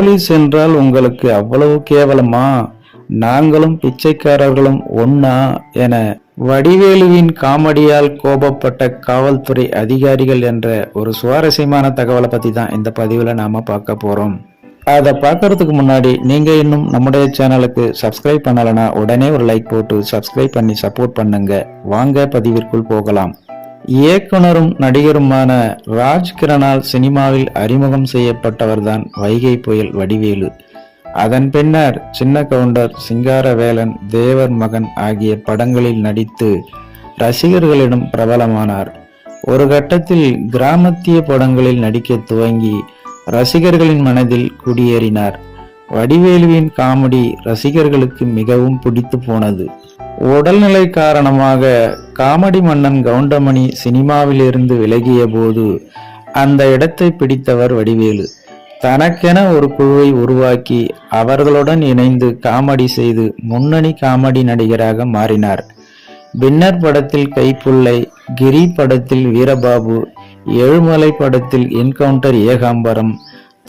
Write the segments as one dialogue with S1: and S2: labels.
S1: Police என்றால் உங்களுக்கு அவ்வளவு கேவலமா? நாங்களும் பிச்சைக்காரர்களும் ஒன்னா என வடிவேலுவின் காமெடியால் கோபப்பட்ட காவல்துறை அதிகாரிகள் என்ற ஒரு சுவாரஸ்யமான தகவலை பத்தி தான் இந்த பதிவுல நாம பார்க்க போறோம். அதை பார்க்கறதுக்கு முன்னாடி நீங்க இன்னும் நம்முடைய சேனலுக்கு சப்ஸ்கிரைப் பண்ணலைன்னா உடனே ஒரு லைக் போட்டு சப்ஸ்கிரைப் பண்ணி சப்போர்ட் பண்ணுங்க. வாங்க பதிவிற்குள் போகலாம். இயக்குனரும் நடிகருமான ராஜ் கிரணால் சினிமாவில் அறிமுகம் செய்யப்பட்டவர்தான் வைகை புயல் வடிவேலு. அதன் பின்னர் சின்ன கவுண்டர் சிங்காரவேலன் தேவர் மகன் ஆகிய படங்களில் நடித்து ரசிகர்களிடம் பிரபலமானார். ஒரு கட்டத்தில் கிராமத்திய படங்களில் நடிக்க துவங்கி ரசிகர்களின் மனதில் குடியேறினார். வடிவேலுவின் காமெடி ரசிகர்களுக்கு மிகவும் பிடித்து போனது. உடல்நிலை காரணமாக காமெடி மன்னன் கவுண்டமணி சினிமாவிலிருந்து விலகிய போது அந்த இடத்தை பிடித்தவர் வடிவேலு. தனக்கென ஒரு குழுவை உருவாக்கி அவர்களுடன் இணைந்து காமெடி செய்து முன்னணி காமெடி நடிகராக மாறினார். பின்னர் படத்தில் கைப்புள்ளை கிரி படத்தில் வீரபாபு ஏழுமலை படத்தில் என்கவுண்டர் ஏகாம்பரம்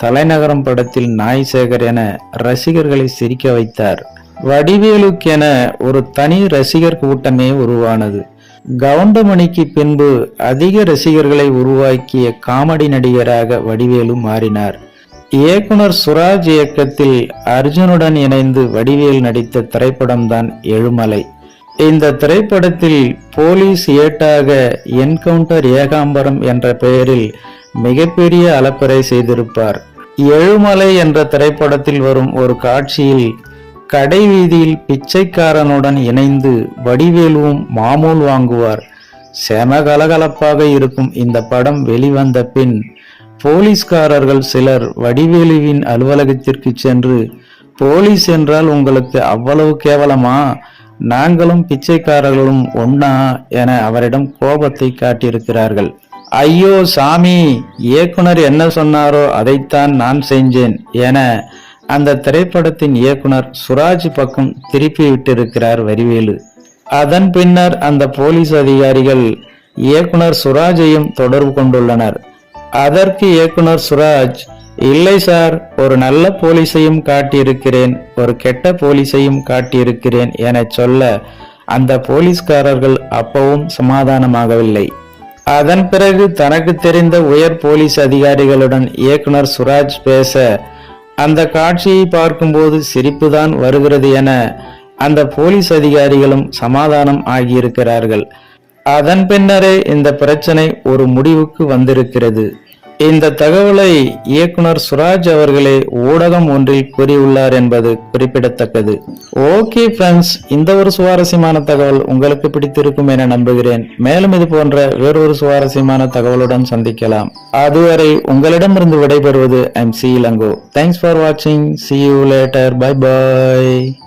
S1: தலைநகரம் படத்தில் நாய் சேகர் என ரசிகர்களை சிரிக்க வைத்தார். வடிவேலுக்கென ஒரு தனி ரசிகர் கூட்டமே உருவானது. கவுண்டமணிக்கு பின்பு அதிக ரசிகர்களை உருவாக்கிய காமெடி நடிகராக வடிவேலு மாறினார். இயக்குனர் சுராஜ் இயக்கத்தில் அர்ஜுனுடன் இணைந்து வடிவேல் நடித்த திரைப்படம்தான் எழுமலை. இந்த திரைப்படத்தில் போலீஸ் ஏட்டாக என்கவுண்டர் ஏகாம்பரம் என்ற பெயரில் மிகப்பெரிய அலப்பறை செய்திருப்பார். எழுமலை என்ற திரைப்படத்தில் வரும் ஒரு காட்சியில் கடை வீதியில் பிச்சைக்காரனுடன் இணைந்து வடிவேலுவும் மாமூல் வாங்குவார். செம கலகலப்பாக இருக்கும் இந்த படம் வெளிவந்த பின் போலீஸ்காரர்கள் சிலர் வடிவேலுவின் அலுவலகத்திற்கு சென்று போலீஸ் என்றால் உங்களுக்கு அவ்வளவு கேவலமா? நாங்களும் பிச்சைக்காரர்களும் ஒன்னா என அவரிடம் கோபத்தை காட்டியிருக்கிறார்கள். ஐயோ சாமி இயக்குனர் என்ன சொன்னாரோ அதைத்தான் நான் செஞ்சேன் என அந்த திரைப்படத்தின் இயக்குனர் சுராஜ் பக்கம் திருப்பி விட்டிருக்கிறார் வரிவேலு. அதன் பின்னர் அந்த போலீஸ் அதிகாரிகள் இயக்குனர் சுராஜையும் தொடர்பு கொண்டுள்ளனர். அதற்கு இயக்குனர் சுராஜ் இல்லை சார் ஒரு நல்ல போலீஸையும் காட்டியிருக்கிறேன் ஒரு கெட்ட போலீஸையும் காட்டியிருக்கிறேன் என சொல்ல அந்த போலீஸ்காரர்கள் அப்பவும் சமாதானமாகவில்லை. அதன் பிறகு தனக்கு தெரிந்த உயர் போலீஸ் அதிகாரிகளுடன் இயக்குனர் சுராஜ் பேச அந்த காட்சியை பார்க்கும்போது சிரிப்புதான் வருகிறது என அந்த போலீஸ் அதிகாரிகளும் சமாதானம் ஆகியிருக்கிறார்கள். அதன் பின்னரே இந்த பிரச்சனை ஒரு முடிவுக்கு வந்திருக்கிறது. இந்த தகவலை இயக்குனர் சுராஜ் அவர்களே ஊடகம் ஒன்றில் கூறியுள்ளார் என்பது குறிப்பிடத்தக்கது. ஓகே ஃப்ரெண்ட்ஸ் இந்த ஒரு சுவாரஸ்யமான தகவல் உங்களுக்கு பிடித்திருக்கும் என நம்புகிறேன். மேலும் இது போன்ற வேறொரு சுவாரஸ்யமான தகவலுடன் சந்திக்கலாம். அதுவரை உங்களிடமிருந்து விடைபெறுவது I'm C Elango thanks for வாட்சிங் see you later bye bye